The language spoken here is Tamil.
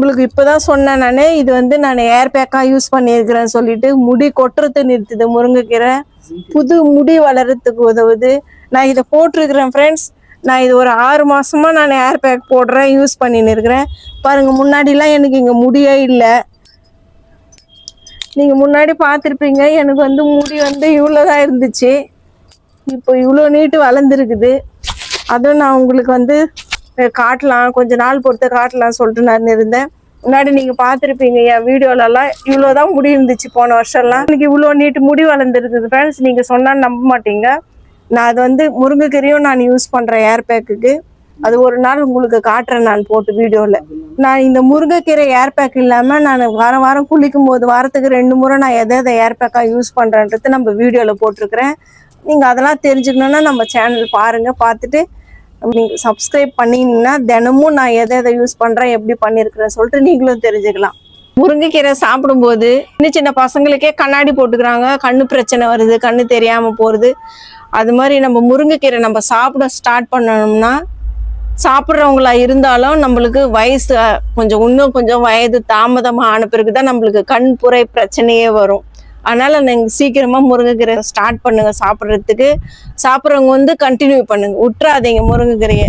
உங்களுக்கு இப்பதான் சொன்னேன் நான் இது வந்து நான் ஏர் பேக்கா யூஸ் பண்ணியிருக்கிறேன் சொல்லிட்டு முடி கொட்டுறது நிறுத்துது முருங்கைக்கீரை. புது முடி வளர்றதுக்கு உதவுது. நான் இதை போட்டிருக்கிறேன் ஃப்ரெண்ட்ஸ் நான் இது ஒரு ஆறு மாசமா நான் ஏர் பேக் போடுறேன் யூஸ் பண்ணின்னு இருக்கிறேன். பாருங்க முன்னாடிலாம் எனக்கு இங்க முடியே இல்லை. நீங்க முன்னாடி பார்த்துருப்பீங்க எனக்கு வந்து முடி வந்து இவ்வளோதான் இருந்துச்சு. இப்போ இவ்வளோ நீட்டு வளர்ந்துருக்குது. அதுவும் நான் உங்களுக்கு வந்து காட்டலாம். கொஞ்ச நாள் பொறுத்து காட்டலாம் சொல்லிட்டு நான் இருந்தேன். முன்னாடி நீங்க பார்த்துருப்பீங்க என் வீடியோலலாம். இவ்வளோதான் முடி இருந்துச்சு போன வருஷம்லாம். எனக்கு இவ்வளோ நீட்டு முடி வளர்ந்துருக்குது. ஃப்ரெண்ட்ஸ் நீங்க சொன்னா நம்ப மாட்டீங்க. நான் அது வந்து முருங்கைக்கீரையும் நான் யூஸ் பண்றேன் ஏர் பேக்குக்கு அது ஒரு நாள் உங்களுக்கு காட்டுறேன் நான் போட்டு வீடியோவில் நான் இந்த முருங்கைக்கீரை ஏர் பேக் இல்லாமல் நான் வாரம் வாரம் குளிக்கும் போது வாரத்துக்கு ரெண்டு முறை நான் எதை எதை ஏர் பேக்காக யூஸ் பண்ணுறேன்றது நம்ம வீடியோவில் போட்டிருக்கிறேன். நீங்கள் அதெல்லாம் தெரிஞ்சுக்கணுன்னா நம்ம சேனல் பாருங்கள் பார்த்துட்டு நீங்கள் சப்ஸ்கிரைப் பண்ணீங்கன்னா தினமும் நான் எதை எதை யூஸ் பண்ணுறேன் எப்படி பண்ணியிருக்கிறேன் சொல்லிட்டு நீங்களும் தெரிஞ்சுக்கலாம். முருங்கைக்கீரை சாப்பிடும்போது சின்ன சின்ன பசங்களுக்கே கண்ணாடி போட்டுக்கிறாங்க. கண்ணு பிரச்சனை வருது கண்ணு தெரியாமல் போகிறது அது மாதிரி நம்ம முருங்கைக்கீரை நம்ம சாப்பிட ஸ்டார்ட் பண்ணணும்னா சாப்பிட்றவங்களா இருந்தாலும் நம்மளுக்கு வயசு கொஞ்சம் இன்னும் கொஞ்சம் வயது தாமதமாக ஆன பிறகு தான் நம்மளுக்கு கண் புரை பிரச்சனையே வரும். அதனால நீங்கள் சீக்கிரமாக முருங்கைக்கீரை ஸ்டார்ட் பண்ணுங்க சாப்பிட்றதுக்கு. சாப்பிட்றவங்க வந்து கண்டினியூ பண்ணுங்க. விட்டுறாதீங்க முருங்கைக்கீரையை.